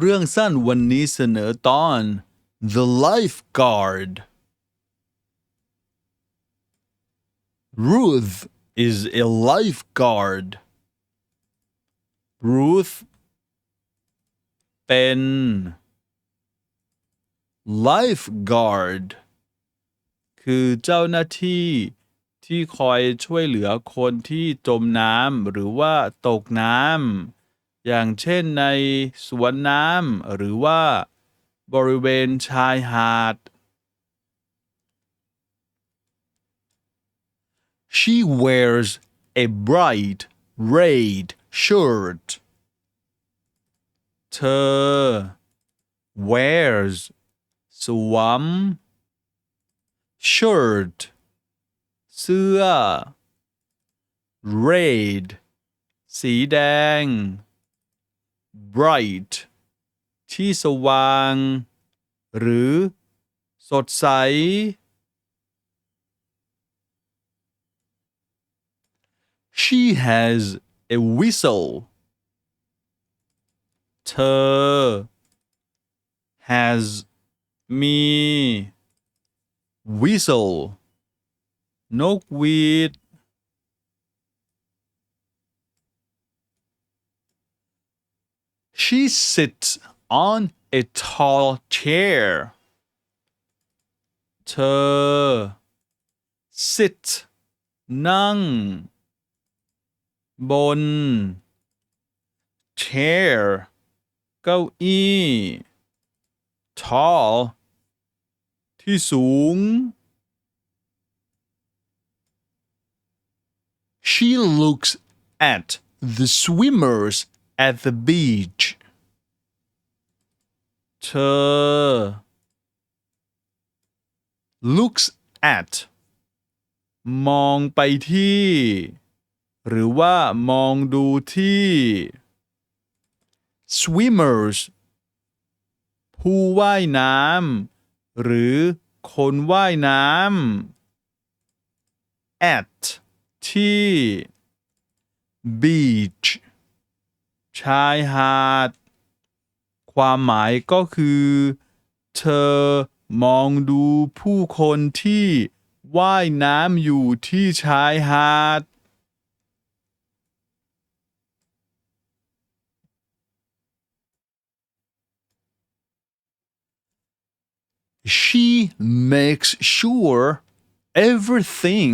เรื่องสั้นวันนี้เสนอตอน The Lifeguard Ruth is a lifeguard Ruth เป็น lifeguard คือเจ้าหน้าที่ที่คอยช่วยเหลือคนที่จมน้ำหรือว่าตกน้ำ อย่างเช่นในสวนน้ำหรือว่าบริเวณชายหาด She wears a bright red shirt เธอ wears สวม shirt เสื้อ red สีแดง bright ที่สว่าง หรือสดใส She has a whistle เธอ has มี whistle นกหวีด She sits on a tall chair เธอ sit นั่ง บน chair เก้าอี้ tall ที่สูง She looks at the swimmers at the beach เธอ looks at มองไปที่ หรือว่ามองดูที่ swimmers ผู้ว่ายน้ำหรือคนว่ายน้ำ at ที่ beach ชายหาด ความหมายก็คือ เธอมองดูผู้คนที่ว่ายน้ำอยู่ที่ชายหาด She makes sure everything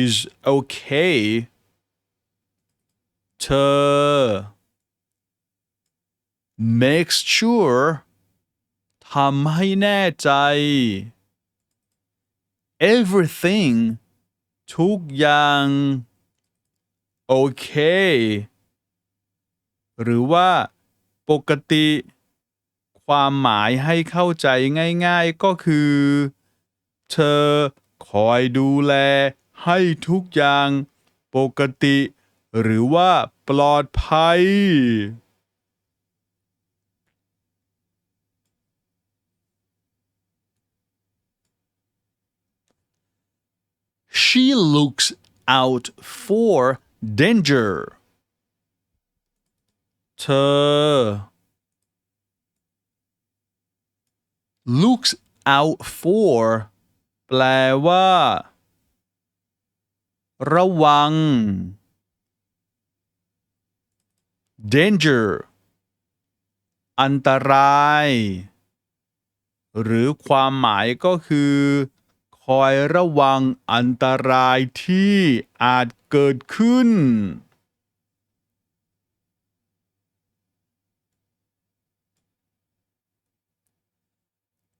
is okay เธอ makes sure ทำให้แน่ใจ everything ทุกอย่างโอเคหรือว่า ปกติ ความหมายให้เข้าใจง่ายๆก็คือ เธอคอยดูแลให้ทุกอย่าง ปกติ หรือว่าปลอดภัย She looks out for danger เธอ looks out for แปลว่า ระวัง danger อันตราย หรือความหมายก็คือ คอยระวังอันตรายที่อาจเกิดขึ้น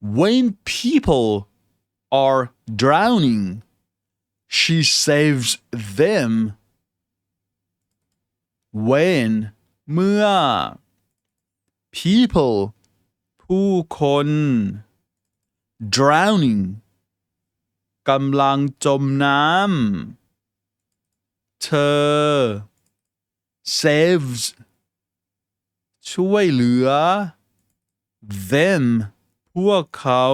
When people are drowning, she saves them. When เมื่อ people ผู้คน drowning กำลังจมน้ำ เธอ saves ช่วยเหลือ them พวกเขา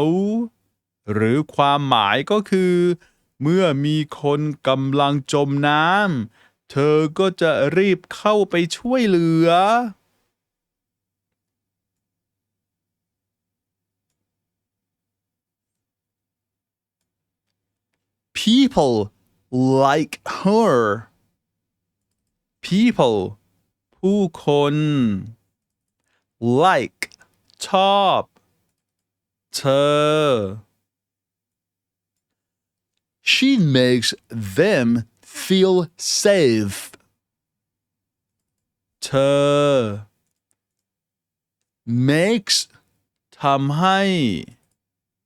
หรือความหมายก็คือ เมื่อมีคนกำลังจมน้ำ เธอก็จะรีบเข้าไปช่วยเหลือ People like her. people ผู้คน like ชอบ เธอ She makes them feel safe. เธอ Makes ทำให้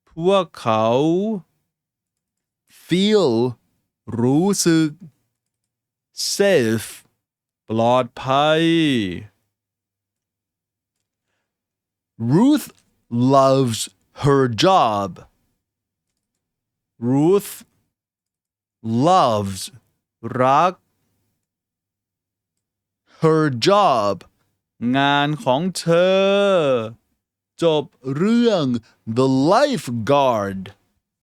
พวกเขา feel รู้สึก safe. ปลอดภัย Ruth loves her job. Ruth Loves รัก her job. งานของเธอ จบ เรื่อง The Lifeguard